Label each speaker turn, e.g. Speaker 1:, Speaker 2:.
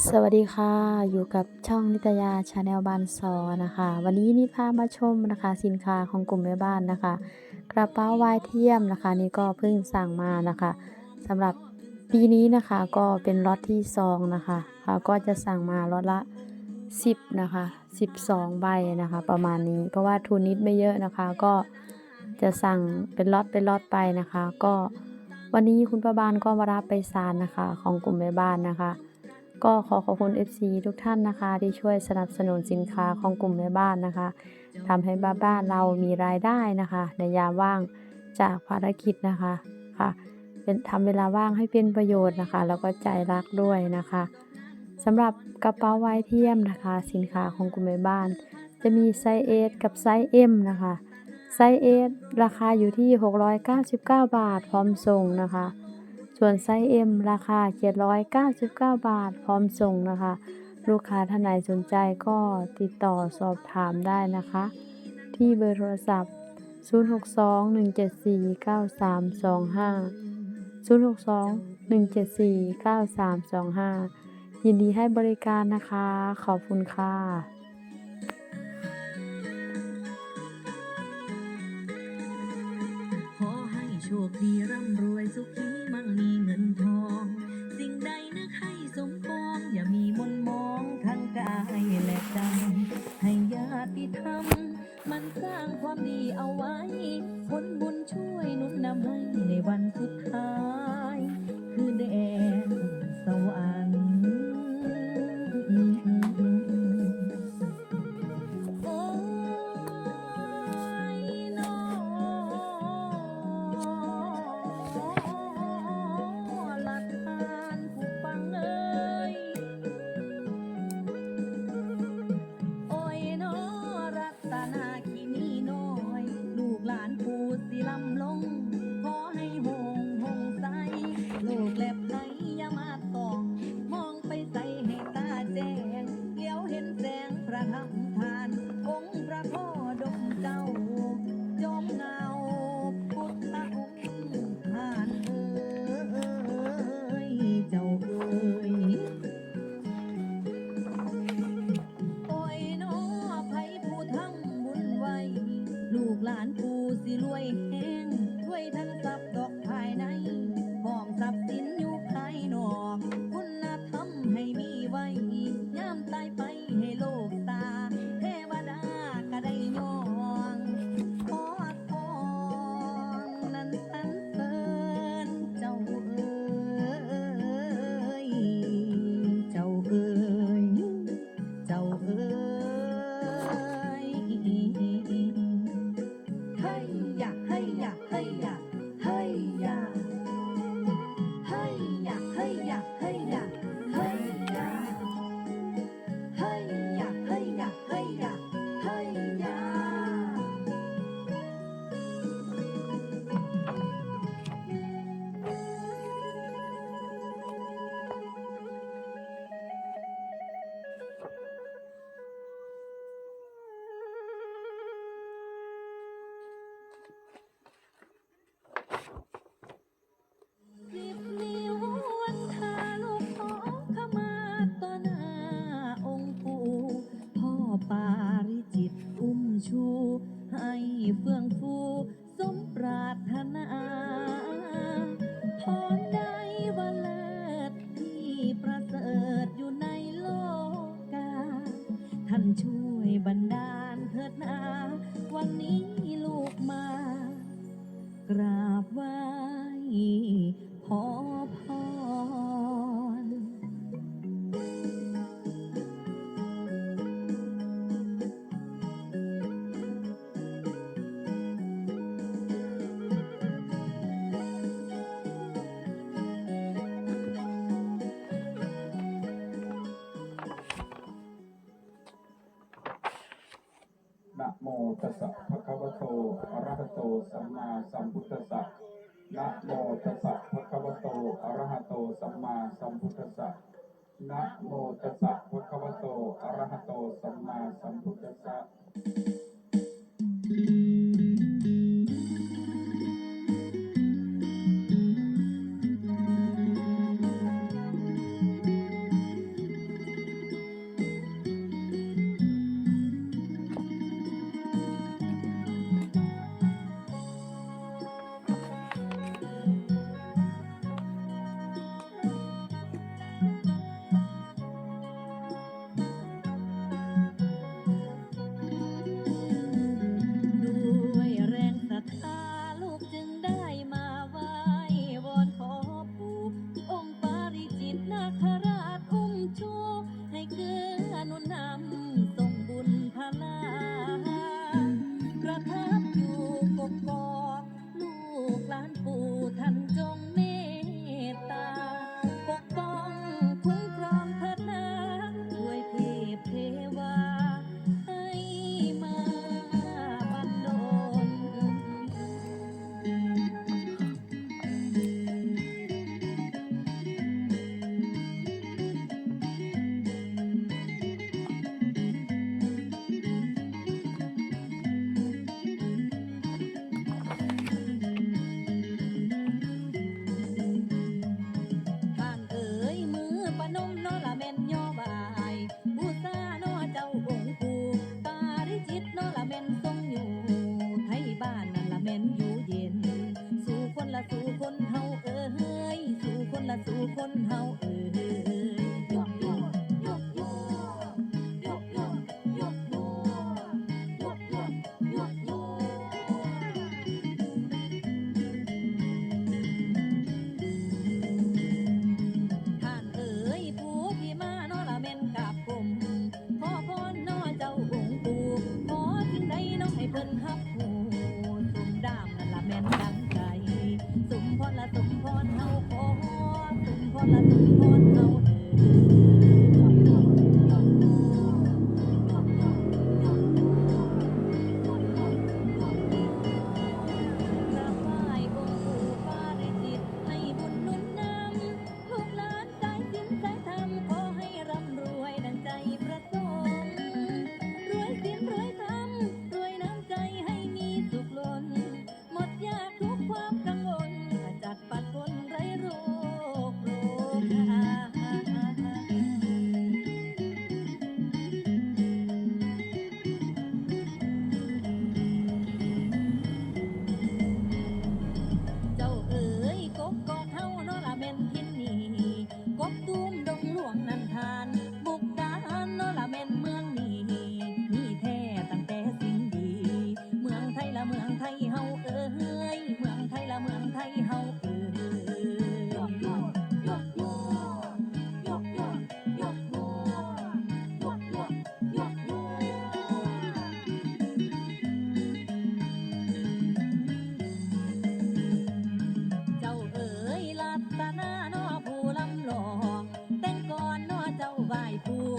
Speaker 1: สวัสดีค่ะ อยู่กับช่องนิตยาชาแนลบานซอนะคะ วันนี้นิพามาชมนะคะ สินค้าของกลุ่มแม่บ้านนะคะ กระเป๋าวายเทียมนะคะ นี่ก็เพิ่งสั่งมานะคะสำหรับปีนี้นะคะก็เป็นล็อตที่ซองนะคะค่ะก็จะสั่งมาล็อตละ 10นะคะ12 ใบนะคะ ประมาณนี้ เพราะว่าทุนนิดไม่เยอะนะคะ ก็จะสั่งเป็นล็อตเป็นล็อตไปนะคะ ก็วันนี้คุณป้าบานก็มารับไปซานนะคะ ของกลุ่มแม่บ้านนะคะ ก็ขอขอบคุณ FC ทุกท่านนะคะ ที่ช่วยสนับสนุนสินค้าของกลุ่มแม่บ้านนะคะทำให้บ้านบ้านเรามีรายได้นะคะ ในยามว่างจากภารกิจนะคะค่ะ เป็นทำเวลาว่างให้เป็นประโยชน์นะคะ แล้วก็ใจรักด้วยนะคะสำหรับกระเป๋าไว้เทียมนะคะ สินค้าของกลุ่มแม่บ้าน จะมีไซส์ S กับไซส์ M นะคะไซส์ S ราคาอยู่ที่ 699 บาท พร้อมส่งนะคะ ส่วนไซส์ M ราคา 799 บาท พร้อมส่งนะคะ ลูกค้าท่านไหนสนใจก็ติดต่อสอบถามได้นะคะ ที่เบอร์โทรศัพท์ 062-174-9325 062-174-9325 ยินดีให้บริการนะคะ ขอบคุณค่ะ
Speaker 2: ขอให้โชคดีร่ำรวยสุขี 们你们ง ย ให้เฟื่องฟูสมปรารถนา พุทธัส
Speaker 3: สะภะคะวะโตอะระหะโต สัมมาสัมพุทธัสสะนะโมตัสสะภะคะวะโตอะระหะโต สัมมาสัมพุทธัสสะนะโมตัสสะภะคะวะโตอะระหะโต สัมมาสัมพุทธัสสะ Vui